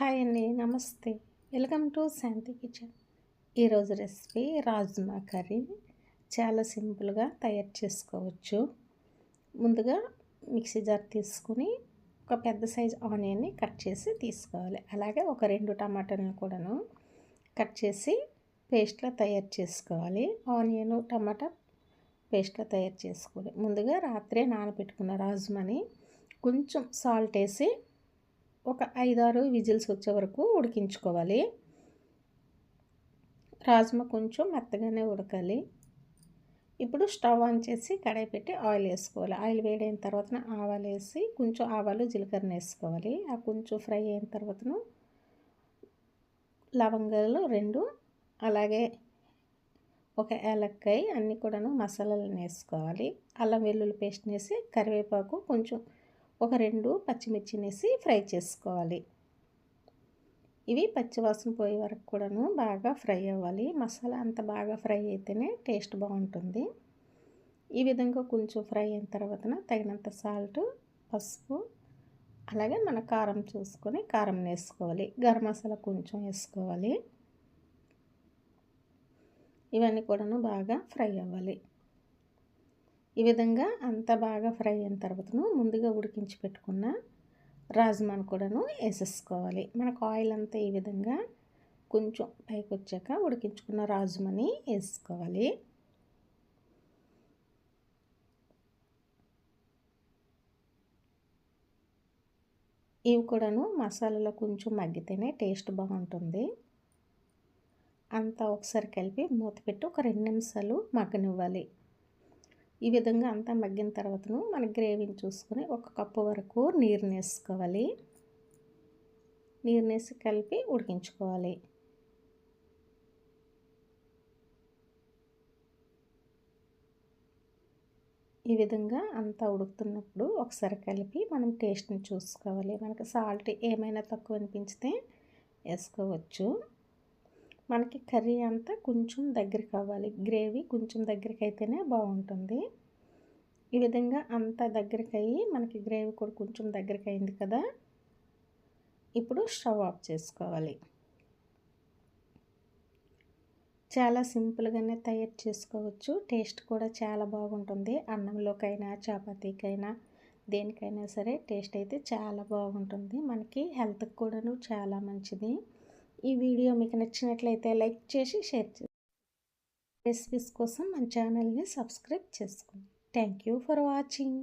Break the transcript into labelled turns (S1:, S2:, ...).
S1: Hi అండి నమస్తే. Welcome to Shanti kitchen. ఈరోజు రెసిపీ రాజ్మా కర్రీ. చాలా సింపుల్గా తయారు చేసుకోవచ్చు. ముందుగా మిక్సీ జార్ తీసుకుని ఒక పెద్ద సైజ్ ఆనియన్ని కట్ చేసి తీసుకోవాలి. అలాగే ఒక రెండు టమాటాలను కూడాను కట్ చేసి పేస్ట్లా తయారు చేసుకోవాలి. ఆనియన్ టమాటా పేస్ట్లా తయారు చేసుకోవాలి. ముందుగా రాత్రే నానబెట్టుకున్న రాజ్మాని కొంచెం సాల్ట్ వేసి ఒక ఐదారు విజిల్స్ వచ్చే వరకు ఉడికించుకోవాలి. రాజ్మా కొంచెం మెత్తగానే ఉడకాలి. ఇప్పుడు స్టవ్ ఆన్ చేసి కడాయి పెట్టి ఆయిల్ వేసుకోవాలి. ఆయిల్ వేడైన తర్వాత ఆవాలు వేసి కొంచెం ఆవాలు జీలకర్ర వేసుకోవాలి. ఆ కొంచెం ఫ్రై అయిన తర్వాతను లవంగాలు రెండు అలాగే ఒక ఏలక్కాయ అన్నీ కూడాను మసాలాలను వేసుకోవాలి. అల్లం వెల్లుల్లి పేస్ట్ వేసి కరివేపాకు కొంచెం ఒక రెండు పచ్చిమిర్చినేసి వేసి ఫ్రై చేసుకోవాలి. ఇవి పచ్చివాసన పోయే వరకు కూడాను బాగా ఫ్రై అవ్వాలి. మసాలా అంత బాగా ఫ్రై అయితేనే టేస్ట్ బాగుంటుంది. ఈ విధంగా కొంచెం ఫ్రై అయిన తర్వాత తగినంత సాల్ట్ పసుపు అలాగే మన కారం చూసుకొని కారం వేసుకోవాలి. గరం మసాలా కొంచెం వేసుకోవాలి. ఇవన్నీ కూడాను బాగా ఫ్రై అవ్వాలి. ఈ విధంగా అంతా బాగా ఫ్రై అయిన తర్వాతను ముందుగా ఉడికించి పెట్టుకున్న రాజ్మాను కూడాను వేసేసుకోవాలి. మనకు ఆయిల్ అంతా ఈ విధంగా కొంచెం పైకి వచ్చాక ఉడికించుకున్న రాజ్మాని వేసుకోవాలి. ఇవి కూడాను మసాలాలో కొంచెం మగ్గితేనే టేస్ట్ బాగుంటుంది. అంతా ఒకసారి కలిపి మూత పెట్టి ఒక రెండు నిమిషాలు మగ్గనివ్వాలి. ఈ విధంగా అంతా మగ్గిన తర్వాతను మన గ్రేవీని చూసుకొని ఒక కప్పు వరకు నీరుని వేసుకోవాలి. నీరుని వేసి కలిపి ఉడికించుకోవాలి. ఈ విధంగా అంతా ఉడుకుతున్నప్పుడు ఒకసారి కలిపి మనం టేస్ట్ని చూసుకోవాలి. మనకి సాల్ట్ ఏమైనా తక్కువ అనిపించితే వేసుకోవచ్చు. మనకి కర్రీ అంతా కొంచెం దగ్గరికి అవ్వాలి గ్రేవీ కొంచెం దగ్గరికి అయితేనే బాగుంటుంది. ఈ విధంగా అంతా దగ్గరికి అయ్యి మనకి గ్రేవీ కూడా కొంచెం దగ్గరికి అయింది కదా. ఇప్పుడు స్టవ్ ఆఫ్ చేసుకోవాలి. చాలా సింపుల్గానే తయారు చేసుకోవచ్చు. టేస్ట్ కూడా చాలా బాగుంటుంది. అన్నంలోకైనా చపాతీకైనా దేనికైనా సరే టేస్ట్ అయితే చాలా బాగుంటుంది. మనకి హెల్త్కి కూడాను చాలా మంచిది. ఈ వీడియో మీకు నచ్చినట్లయితే లైక్ చేసి షేర్ చేసి రెసిపీస్ కోసం మన ఛానల్ని సబ్స్క్రైబ్ చేసుకోండి. Thank you for watching